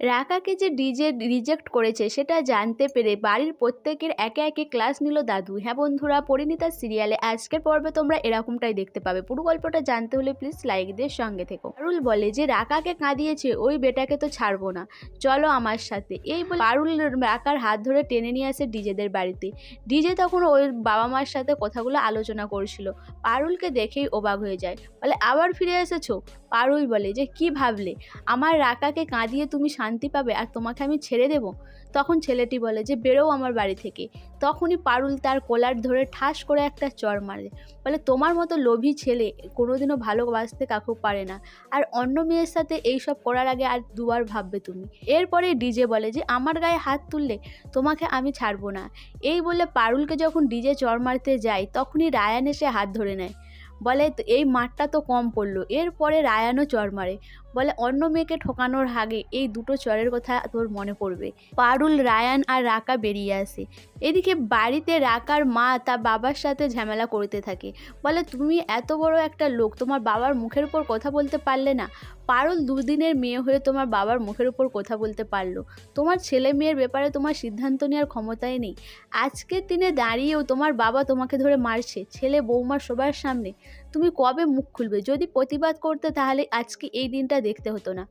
রাকাকে যে DJ reject করেছে, সেটা জানতে পেরে বাড়ির প্রত্যেকের একে একে ক্লাস নিল দাদু। হ্যাঁ বন্ধুরা পরিণীতা সিরিয়ালে আজকের পর্বে তোমরা এরকমটাই দেখতে পাবে। পুরো গল্পটা জানতে হলে প্লিজ লাইক দিয়ে সঙ্গে থেকো। পারুল বলে যে, রাকাকে কাঁদিয়েছে, ওই বেটাকে তো ছাড়বো না। চলো আমার সাথে। এই বলে পারুল রাকার হাত ধরে টেনে নিয়ে আসে ডিজেদের বাড়িতে। ডিজে তখন ওই বাবা মার সাথে কথাগুলো আলোচনা করছিল। পারুলকে দেখেই অবাক হয়ে যায়। বলে, আবার ফিরে এসেছ? পারুল বলে যে, কি ভাবলে? আমার রাকাকে কাঁদিয়ে তুমি শান্তি পাবে আর তোমাকে আমি ছেড়ে দেব? তখন ছেলেটি বলে যে বেরো আমার বাড়ি থেকে। তখনই পারুল তার কোলার ধরে ঠাস করে একটা চর মারে। বলে, তোমার মতো লোভী ছেলে কোনোদিনও ভালোবাসতে কাকু পারে না। আর অন্য মেয়ের সাথে এইসব করার আগে আর দুবার ভাববে তুমি। এরপরে ডিজে বলে যে, আমার গায়ে হাত তুললে তোমাকে আমি ছাড়বো না। এই বলে পারুলকে যখন ডিজে চর মারতে যায়, তখনই রায়ান এসে হাত ধরে নেয়। বলে, এই মাঠটা তো কম পড়ল। এরপরে রায়ানও চর মারে। বলে অন্য মেয়েকে ঠকানোর আগে এই দুটো চরের কথা তোর মনে পড়বে। পারুল, রায়ান আর রাকা বেরিয়ে আসে। এদিকে বাড়িতে রাকার মা তার বাবার সাথে ঝামেলা করতে থাকে। বলে, তুমি এত বড় একটা লোক, তোমার বাবার মুখের উপর কথা বলতে পারলে না। পারুল দুদিনের মেয়ে হয়ে তোমার বাবার মুখের উপর কথা বলতে পারল। তোমার ছেলে মেয়ের ব্যাপারে তোমার সিদ্ধান্ত নেওয়ার ক্ষমতাই নেই। আজকের দিনে দাঁড়িয়েও তোমার বাবা তোমাকে ধরে মারছে। ছেলে বৌমার সবার সামনে। তুমি কবে মুখ খুলবে? যদি প্রতিবাদ করতে তাহলে আজকে এই দিনটা দেখতে হতো না।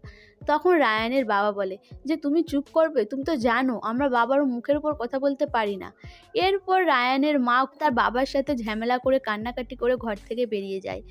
তখন রায়ানের বাবা বলে, যে তুমি চুপ করবে? তুমি তো জানো, আমরা বাবার মুখের উপর কথা বলতে পারি না। এরপর রায়ানের মা তার বাবার সাথে ঝামেলা করে, কান্নাকাটি করে ঘর থেকে বেরিয়ে যায়।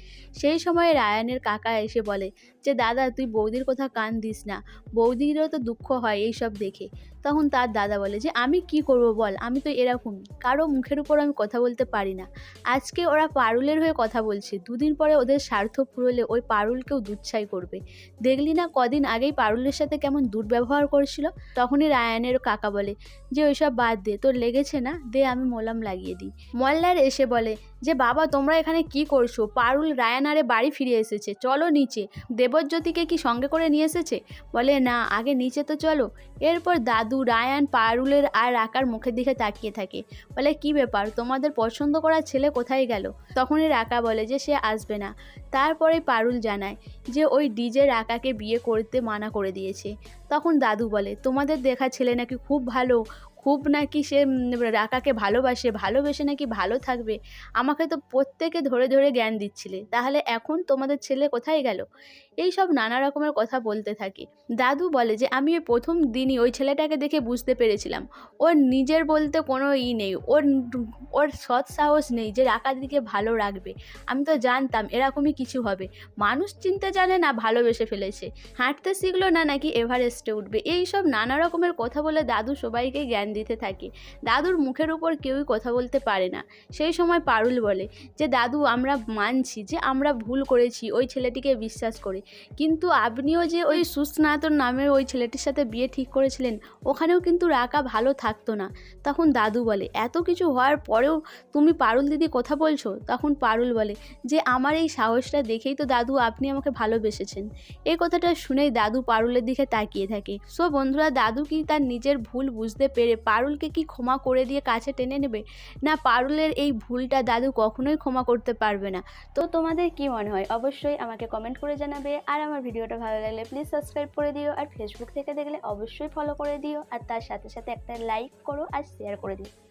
সেই সময় রায়ানের কাকা এসে বলে যে, দাদা, তুই বৌদির কথা কান দিস না। বৌদিরও তো দুঃখ হয় এই সব দেখে। তখন তার দাদা বলে যে, আমি কি করব বল? আমি তো এরকমই। কারও মুখের উপর আমি কথা বলতে পারি না। আজকে ওরা পারুলের হয়ে কথা বলছে। দুদিন পরে ওদের স্বার্থ ফুরলে ওই পারুলকেও দুচ্ছাই করবে। দেখলি না কদিন আগেই পারুলের সাথে কেমন দুর্ব্যবহার করেছিল? তখনই রায়ানের কাকা বলে, যে, ওইসব বাদ দে। তোর লেগেছে না? দে, আমি মলম লাগিয়ে দিই। মল্লার এসে বলে, যে, বাবা, তোমরা এখানে কি করছ? পারুল রায়ানারে বাড়ি ফিরে এসেছে। চলো নিচে। দেবজ্যোতিকে কি সঙ্গে করে নিয়ে এসেছে? বলে, না, আগে নিচে তো চলো। এরপর দাদু, রায়ান, পারুলের আর রাকার মুখের দিকে তাকিয়ে থাকে। বলে, কি ব্যাপার? তোমাদের পছন্দ করা ছেলে কোথায় গেল? তখনই রাকা বলে যে, সে আসবে না। তারপরে পারুল জানায় যে, ওই ডিজে রাকাকে বিয়ে করতে মানা করে দিয়েছে। তখন দাদু বলে, তোমাদের দেখা ছেলে নাকি খুব ভালো। খুব নাকি সে রাকাকে ভালোবাসে, ভালোবেসে নাকি ভালো থাকবে, আমাকে তো প্রত্যেকে ধরে ধরে জ্ঞান দিচ্ছিলে, তাহলে এখন তোমাদের ছেলে কোথায় গেল? এই সব নানা রকমের কথা বলতে থাকে। দাদু বলে যে, আমি প্রথম দিনই ওই ছেলেটাকে দেখে বুঝতে পেরেছিলাম। ওর নিজের বলতে কোনো ই নেই, ওর ওর সৎ সাহস নেই যে রাকার দিকে ভালো রাখবে। আমি তো জানতাম এরকমই কিছু হবে। মানুষ চিনতে জানে না ভালোবেসে ফেলেছে। হাঁটতে শিখলো না নাকি এভারেস্টে উঠবে? এই সব নানা রকমের কথা বলে দাদু সবাইকে জ্ঞান দিতে থাকে। দাদুর মুখের উপর কেউই কথা বলতে পারে না। সেই সময় পারুল বলে যে, দাদু, আমরা মানছি যে, আমরা ভুল করেছি, ওই ছেলেটিকে বিশ্বাস করে। কিন্তু আপনিও যে ওই সুস্নাতন নামের ওই ছেলেটির সাথে বিয়ে ঠিক করেছিলেন, ওখানেও কিন্তু রাকা ভালো থাকতো না। তখন দাদু বলে, এত কিছু হওয়ার পরেও তুমি পারুল দিদি কথা বলছো? তখন পারুল বলে, যে, আমার এই সাহসটা দেখেই তো দাদু আপনি আমাকে ভালোবেসেছেন। এই কথাটা শুনেই দাদু পারুলের দিকে তাকিয়ে থাকে। সো বন্ধুরা, দাদু কি তার নিজের ভুল বুঝতে পেরে পারুলকে কি ক্ষমা করে দিয়ে কাছে টেনে নেবে? না, পারুলের এই ভুলটা দাদু কখনোই ক্ষমা করতে পারবে না। তো তোমাদের কি মনে হয়? অবশ্যই আমাকে কমেন্ট করে জানাবে। আর আমার ভিডিওটা ভালো লাগলে প্লিজ সাবস্ক্রাইব করে দিও। আর ফেসবুক থেকে দেখলে অবশ্যই ফলো করে দিও। আর তার সাথে সাথে একটা লাইক করো আর শেয়ার করে দিও।